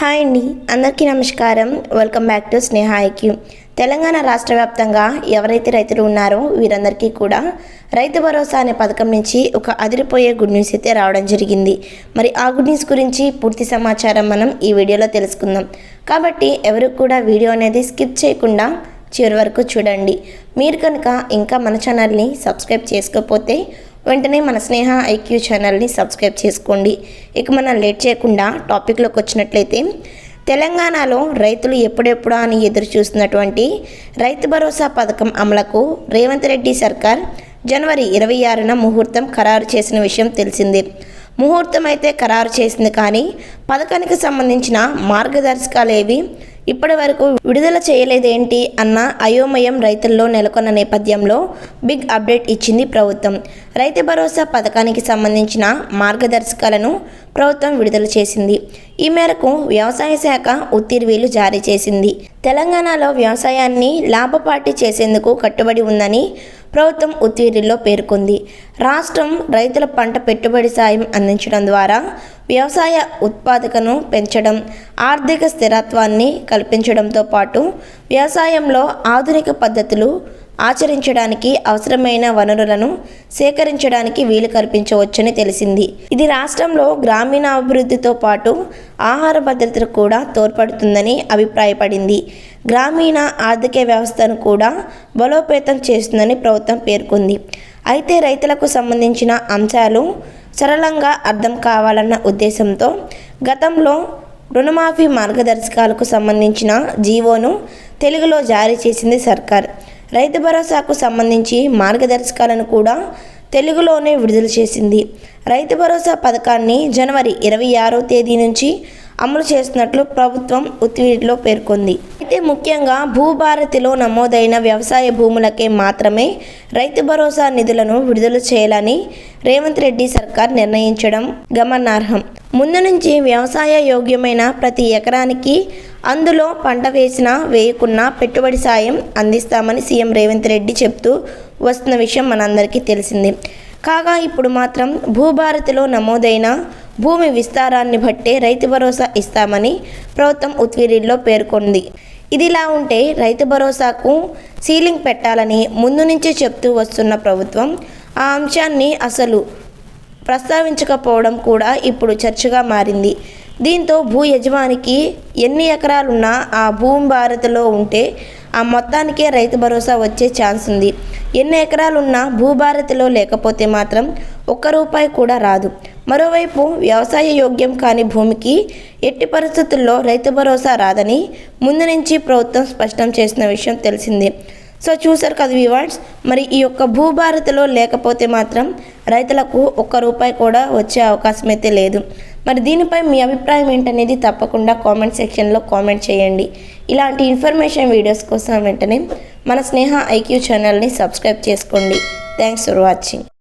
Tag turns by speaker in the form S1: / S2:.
S1: Hi అండి అందరికీ నమస్కారం. Welcome back to Sneha IQ Telangana రాష్ట్ర వ్యాప్తంగా ఎవరైతే రైతులు ఉన్నారో వీరందరికీ కూడా రైతు భరోసా అనే పథకం నుంచి ఒక అదిరిపోయే గుడ్ న్యూస్ అయితే రావడం జరిగింది. మరి ఆ గుడ్ న్యూస్ గురించి పూర్తి సమాచారం మనం ఈ వీడియోలో తెలుసుకుందాం. కాబట్టి ఎవరు కూడా వీడియో అనేది స్కిప్ చేయకుండా చివరి వరకు చూడండి. మీరు కనుక ఇంకా మన ఛానల్ని సబ్స్క్రైబ్ చేసుకోకపోతే వెంటనే మన స్నేహ ఐక్యూ ఛానల్ని సబ్స్క్రైబ్ చేసుకోండి. ఇక మనం లేట్ చేయకుండా టాపిక్లోకి వచ్చినట్లయితే తెలంగాణలో రైతులు ఎప్పుడెప్పుడా అని ఎదురు చూస్తున్నటువంటి రైతు భరోసా పథకం అమలుకు రేవంత్ రెడ్డి సర్కార్ జనవరి ఇరవై ఆరున ముహూర్తం ఖరారు చేసిన విషయం తెలిసిందే. ముహూర్తం అయితే ఖరారు చేసింది కానీ పథకానికి సంబంధించిన మార్గదర్శకాలు ఏవి? ఇప్పటి వరకు విడుదల చేయలేదేంటి అన్న అయోమయం రైతుల్లో నెలకొన్న నేపథ్యంలో బిగ్ అప్డేట్ ఇచ్చింది ప్రభుత్వం. రైతు భరోసా పథకానికి సంబంధించిన మార్గదర్శకాలను ప్రభుత్వం విడుదల చేసింది. ఈ మేరకు వ్యవసాయ శాఖ ఉత్తీర్వీలు జారీ చేసింది. తెలంగాణలో వ్యవసాయాన్ని లాభపాటి చేసేందుకు కట్టుబడి ఉందని ప్రభుత్వం ఉత్తర్వుల్లో పేర్కొంది. రాష్ట్రం రైతుల పంట పెట్టుబడి సాయం అందించడం ద్వారా వ్యవసాయ ఉత్పాదకను పెంచడం ఆర్థిక స్థిరత్వాన్ని కల్పించడంతో పాటు వ్యవసాయంలో ఆధునిక పద్ధతులు ఆచరించడానికి అవసరమైన వనరులను సేకరించడానికి వీలు కల్పించవచ్చని తెలిసింది. ఇది రాష్ట్రంలో గ్రామీణ అభివృద్ధితో పాటు ఆహార భద్రతకు కూడా తోడ్పడుతుందని అభిప్రాయపడింది. గ్రామీణ ఆర్థిక వ్యవస్థను కూడా బలోపేతం చేస్తుందని ప్రభుత్వం పేర్కొంది. అయితే రైతులకు సంబంధించిన అంశాలు సరళంగా అర్థం కావాలన్న ఉద్దేశంతో గతంలో రుణమాఫీ మార్గదర్శకాలకు సంబంధించిన జీవోను తెలుగులో జారీ చేసింది సర్కార్. రైతు భరోసాకు సంబంధించి మార్గదర్శకాలను కూడా తెలుగులోనే విడుదల చేసింది. రైతు భరోసా పథకాన్ని జనవరి ఇరవై ఆరో తేదీ నుంచి అమలు చేస్తున్నట్లు ప్రభుత్వం ఉత్వీట్లో పేర్కొంది. అయితే ముఖ్యంగా భూభారతిలో నమోదైన వ్యవసాయ భూములకే మాత్రమే రైతు భరోసా నిధులను విడుదల చేయాలని రేవంత్ రెడ్డి సర్కార్ నిర్ణయించడం గమనార్హం. ముందు నుంచి వ్యవసాయ యోగ్యమైన ప్రతి ఎకరానికి అందులో పంట వేసినా వేయకున్నా పెట్టుబడి సాయం అందిస్తామని సీఎం రేవంత్ రెడ్డి చెప్తూ వస్తున్న విషయం మనందరికీ తెలిసింది. కాగా ఇప్పుడు మాత్రం భూభారతిలో నమోదైన భూమి విస్తారాన్ని బట్టే రైతు భరోసా ఇస్తామని ప్రభుత్వం ఉత్వీరిలో పేర్కొంది. ఇదిలా ఉంటే రైతు భరోసాకు సీలింగ్ పెట్టాలని ముందు నుంచే చెప్తూ వస్తున్న ప్రభుత్వం ఆ అంశాన్ని అసలు ప్రస్తావించకపోవడం కూడా ఇప్పుడు చర్చగా మారింది. దీంతో భూ యజమానికి ఎన్ని ఎకరాలున్నా ఆ భూమి భారతలో ఉంటే ఆ మొత్తానికే రైతు భరోసా వచ్చే ఛాన్స్ ఉంది. ఎన్ని ఎకరాలున్నా భూభారతిలో లేకపోతే మాత్రం ఒక్క రూపాయి కూడా రాదు. మరోవైపు వ్యవసాయ యోగ్యం కాని భూమికి ఎట్టి పరిస్థితుల్లో రైతు భరోసా రాదని ముందు నుంచి ప్రభుత్వం స్పష్టం చేసిన విషయం తెలిసిందే. సో చూసారు కదా వివార్డ్స్ మరి ఈ యొక్క భూభారతిలో లేకపోతే మాత్రం రైతులకు ఒక్క రూపాయి కూడా వచ్చే అవకాశం అయితే లేదు. మరి దీనిపై మీ అభిప్రాయం ఏంటనేది తప్పకుండా కామెంట్ సెక్షన్లో కామెంట్ చేయండి. ఇలాంటి ఇన్ఫర్మేషన్ వీడియోస్ కోసం వెంటనే మన స్నేహ ఐక్యూ ఛానల్ని సబ్స్క్రైబ్ చేసుకోండి. Thanks for watching